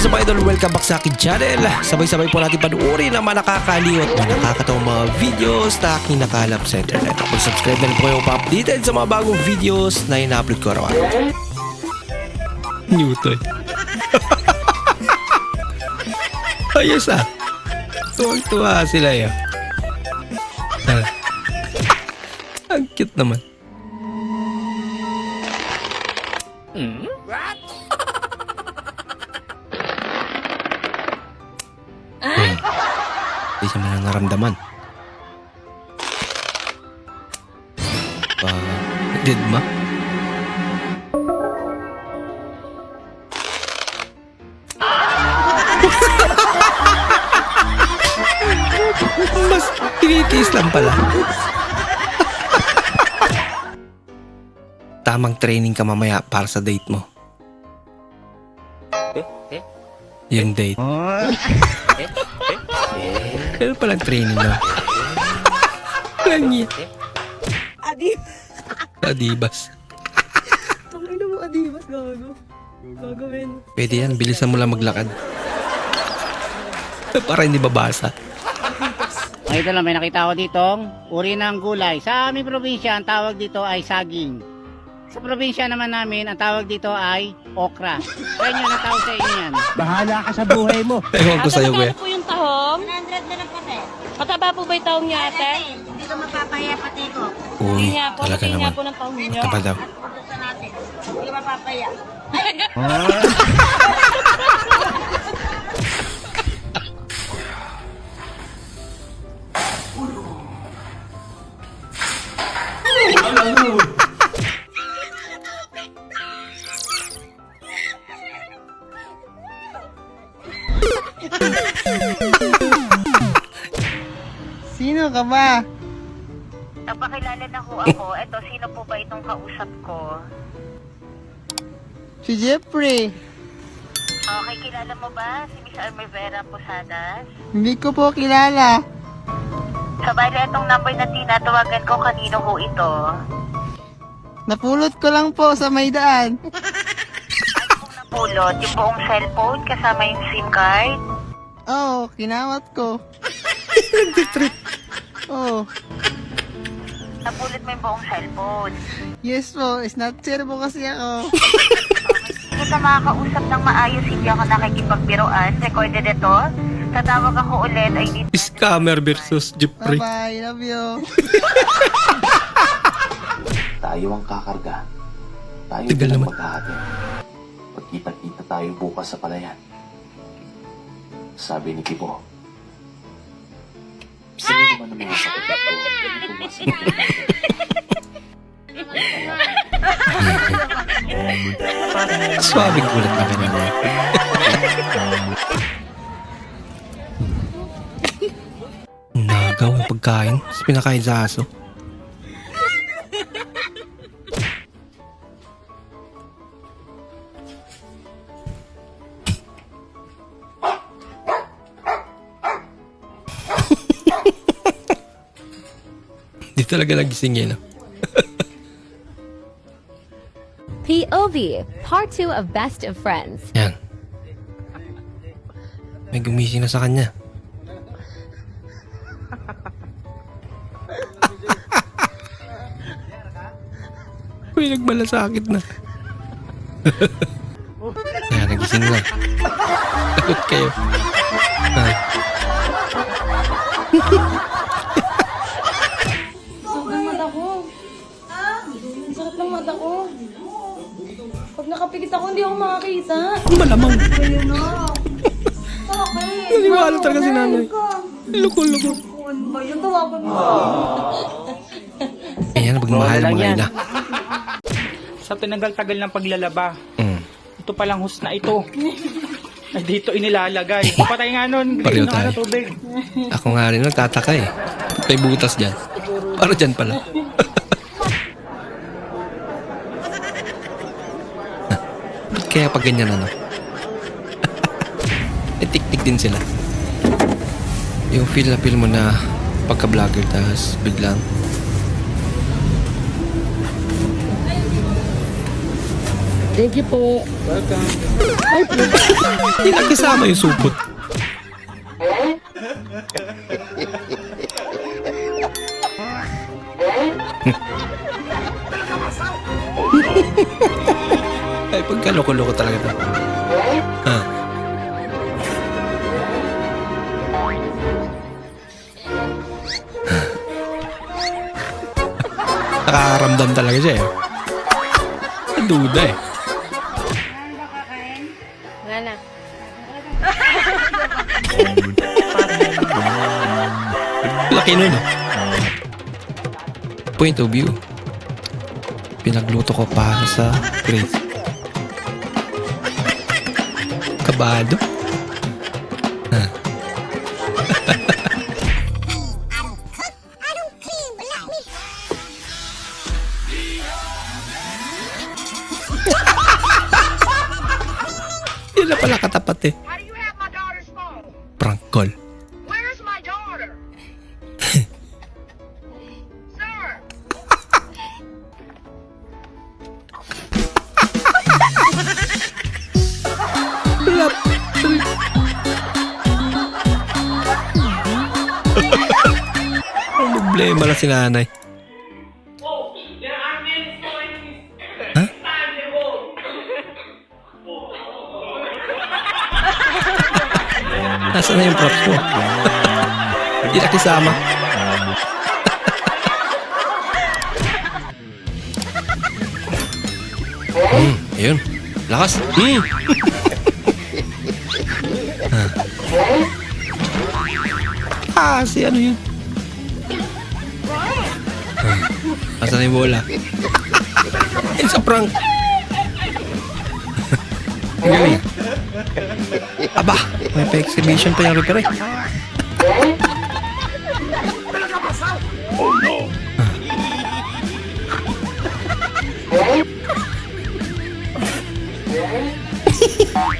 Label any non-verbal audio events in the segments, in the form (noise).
is up idol? Welcome back sa akin channel. Sabay-sabay po natin panuorin ang mga nakakaliw at mga nakakatawang mga videos na aking nakalap sa internet. Kung subscribe na rin po kayo pa-updated sa mga bagong videos na ina-upload ko araw-araw. Newton. (laughs) Ayos ah. Tuwag-tuwa sila yun. Ah. Ang cute naman. Hmm. Siya man naramdaman. Pa, dead ma? Mas tinitiis lang pala. Tamang training ka mamaya para sa date mo. Yung date. Pero palang training na. Ganyan. Adi, Adibas. tangin mo Adibas, gago. Gagawin. Pwede yan, bilisan mo lang maglakad. Para hindi babasa. Ay, ito lang, may nakita ko ditong uri ng gulay. Sa aming probinsya, ang tawag dito ay saging. Sa probinsya naman namin, ang tawag dito ay okra. Sa inyo, ang tawag sa inyo yan. Bahala ka sa buhay mo. Ewan ko sa'yo, kuya. po yung tahong? 100 na lang kasi. Pataba po ba yung tahong niya, ate? Hindi ko mapapaya pati ko. Uy, Hindi nga po, talaga pati nga naman. po ng tahong niyo. Mataba daw. Pupunta natin. Hindi ko mapapaya. (laughs) Sino ka ba? Napakilala na ho ako. Eto, sino po ba itong kausap ko? Si Jeffrey. Okay, kilala mo ba si Miss Almevera Posadas? Hindi ko po kilala. Sa bali, itong number na tinatawagan ko, kanino ho ito? Napulot ko lang po sa may daan. (laughs) Kung napulot, yung buong cellphone kasama yung SIM card? Oo, oh, kinawat ko. (laughs) Oo. Oh, Napulot mo yung buong cellphone. yes po, snatcher po kasi ako. Hindi ka makakausap ng maayos, hindi ako nakikipagbiroan. Recorded ito. Tatawag ako ulit, I need Scammer versus Jeffrey. Bye-bye, love you. Tayo ang kakarga. Tayo Tagal ang naman. maghahati. Pagkita-kita tayo bukas sa palayan. Sabi ni Kibo. Sino naman ang mga kapatid ko hindi ko masagot Swabing gulat na kanina. Nagaw yung pagkain. Tapos pinakain sa aso. Di talaga nagising yun. ah. (laughs) POV, part 2 of Best of Friends. Yan. May gumising na sa kanya. (laughs) Uy, nagmalasakit na. (laughs) Yan, nagising na. Takot kayo. Ah, nakapikit ako, hindi ako makakita. malamang. Bakit? Naniwala talaga si nanay. Loko-loko. Ano ba yun? Tawagan mo. (laughs) Ayan, magmahal mga ina. sa tinagal-tagal ng paglalaba. Mm. Ito palang hus na ito. Ay, dito inilalagay. (laughs) Patay nga nun. Pareho ano, tayo. tubig. Ako nga rin nagtataka eh. May butas dyan. Para dyan pala. Kaya pag ganyan ano? (laughs) eh, tik-tik din sila. Yung feel na feel mo na pagka-vlogger tapos biglang Thank you po. Welcome. (laughs) Hindi na kasama yung supot. (laughs) Ay, pagkaloko-loko talaga to. Ah. (laughs) Nakakaramdam talaga siya eh. Duda eh. Wala na. Laki nun. eh. Point of view. Pinagluto ko para sa Grace. Kabado. Ha. Yun na pala katapat eh. Prank call. Problema na si nanay. Ha? (laughs) Nasaan na yung props mo? Hindi na kasama. hmm, ayun. Lakas. Hmm. Ah, si ano yun? Yung bola? It's a prank. Ang. Aba, may pa-exhibition pa yung repair eh.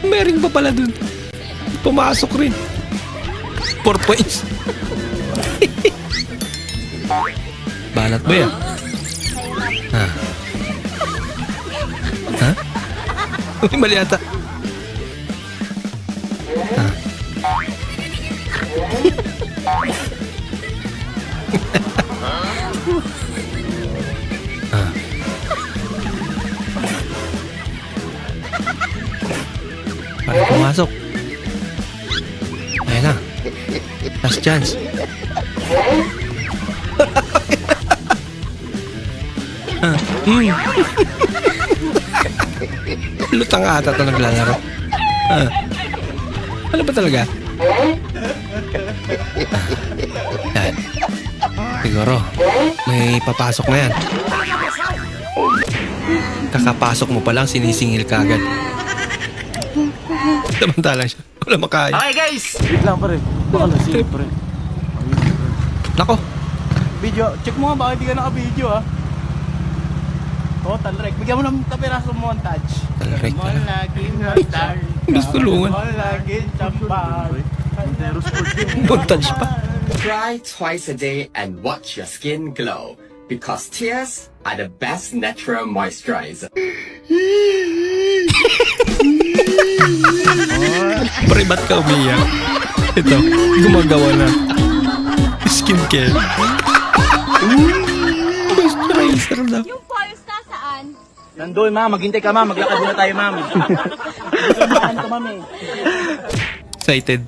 Meron pa pala dun. Pumasok rin. 4 points. (laughs) Balat ba yan? Mali ata. Ha? Ha? Para pumasok. Ayan na. Last chance. Ah. (laughs) Lutang ata ito naglalaro. Ah. Ano ba talaga? (laughs) Yan. Siguro, may papasok na yan. Kakapasok mo pa lang, sinisingil ka agad. (laughs) Samantalang siya. Wala makaya. Okay guys! Wait lang pare. Baka lasing pare. Nako, Video, check mo nga baka hindi ka naka-video ah. Total rec. Bigyan mo ng kapiraso montage. Talrek Mo pala. lagi montage. Gusto tulungan. Mo lagi champa. Montage pa. Cry twice a day and watch your skin glow because tears are the best natural moisturizer. Pre, ba't ka umiyak? Ito, gumagawa na. Skincare. Nandun, ma'am. Maghintay ka, ma'am. Maglakad muna tayo, ma'am. Saan ka, ma'am, eh. Excited.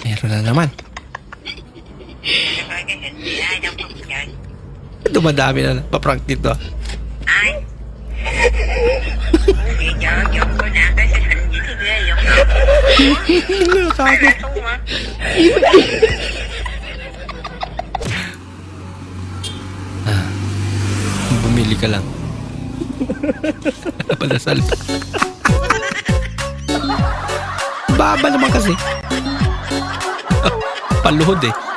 Meron na naman. Dumadami na. Paprank dito. ah. Nakakakit. Ka lang. (laughs) Palasal. Baba naman kasi. (laughs) Paluhod eh.